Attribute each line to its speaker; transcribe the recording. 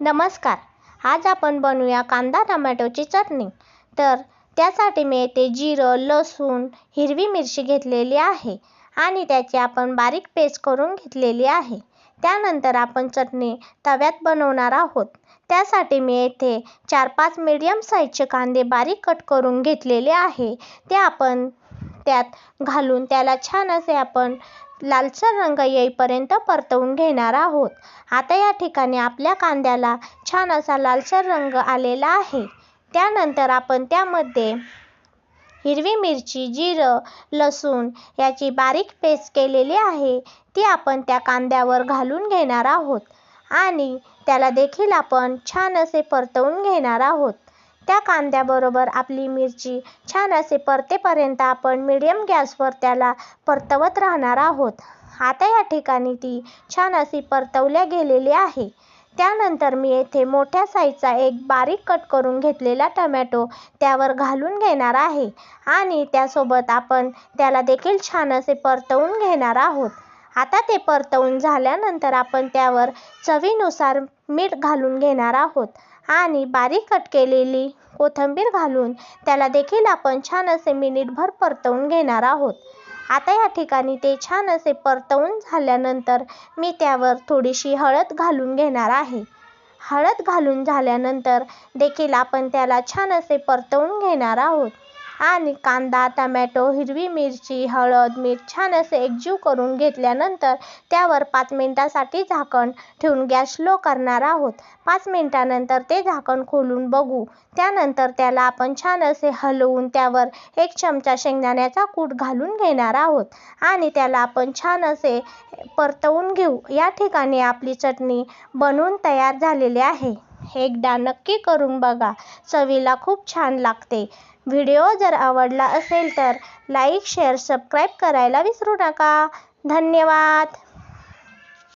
Speaker 1: नमस्कार. आज आपण बनवूया कांदा टमॅटोची चटणी. तर त्यासाठी मी येथे जिरं लसूण हिरवी मिरची घेतलेली आहे आणि त्याची आपण बारीक पेस्ट करून घेतलेली आहे. त्यानंतर आपण चटणी तव्यात बनवणार आहोत. त्यासाठी मी येथे चार पाच मीडियम साईजचे कांदे बारीक कट करून घेतलेले आहे. ते आपण त्यात घालून त्याला छान असे आपण लालसर रंग येईपर्यंत परतवून घेणार आहोत. आता या ठिकाणी आपल्या कांद्याला छान असा लालसर रंग आलेला आहे. त्यानंतर आपण त्यामध्ये हिरवी मिरची जिरं लसूण याची बारीक पेस्ट केलेली आहे. ती आपण त्या कांद्यावर घालून घेणार आहोत. आणि त्याला देखील आपण छान असे परतवून घेणार आहोत. त्या कांद्याबरोबर आपली मिरची छान असे परतेपर्यंत आपण मिडियम गॅसवर त्याला परतवत राहणार आहोत. आता या ठिकाणी ती छान अशी परतवल्या गेलेली आहे. त्यानंतर मी येथे मोठ्या साईजचा एक बारीक कट करून घेतलेला टमॅटो त्यावर घालून घेणार आहे. आणि त्यासोबत आपण त्याला देखील छान असे परतवून घेणार आहोत. आता ते परतवून झाल्यानंतर आपण त्यावर चवीनुसार मीठ घालून घेणार आहोत. आणि बारीक कट केलेली कोथिंबीर घालून त्याला देखील आपण छान असे मिनिटभर परतवून घेणार आहोत. आता या ठिकाणी ते छान असे परतवून झाल्यानंतर मी त्यावर थोडीशी हळद घालून घेणार आहे. हळद घालून झाल्यानंतर देखील आपण त्याला छान असे परतवून घेणार आहोत. आणि कांदा टमॅटो हिरवी मिरची हळद मीठ छान असे एकजीव करून घेतल्यानंतर त्यावर पाच मिनटासाठी झाकण ठेवून गॅस स्लो करणार आहोत. पाच मिनटानंतर ते झाकण खोलून बघू. त्यानंतर त्याला आपण छान असे हलवून त्यावर एक चमचा शेंगदाण्याचा कूट घालून घेणार आहोत. आणि त्याला आपण छान असे परतवून घेऊ. या ठिकाणी आपली चटणी बनवून तयार झालेली आहे. एकदा नक्की करून बघा. चवीला खूप छान लागते. व्हिडिओ जर आवडला असेल तर लाईक शेअर सबस्क्राईब करायला विसरू नका. धन्यवाद.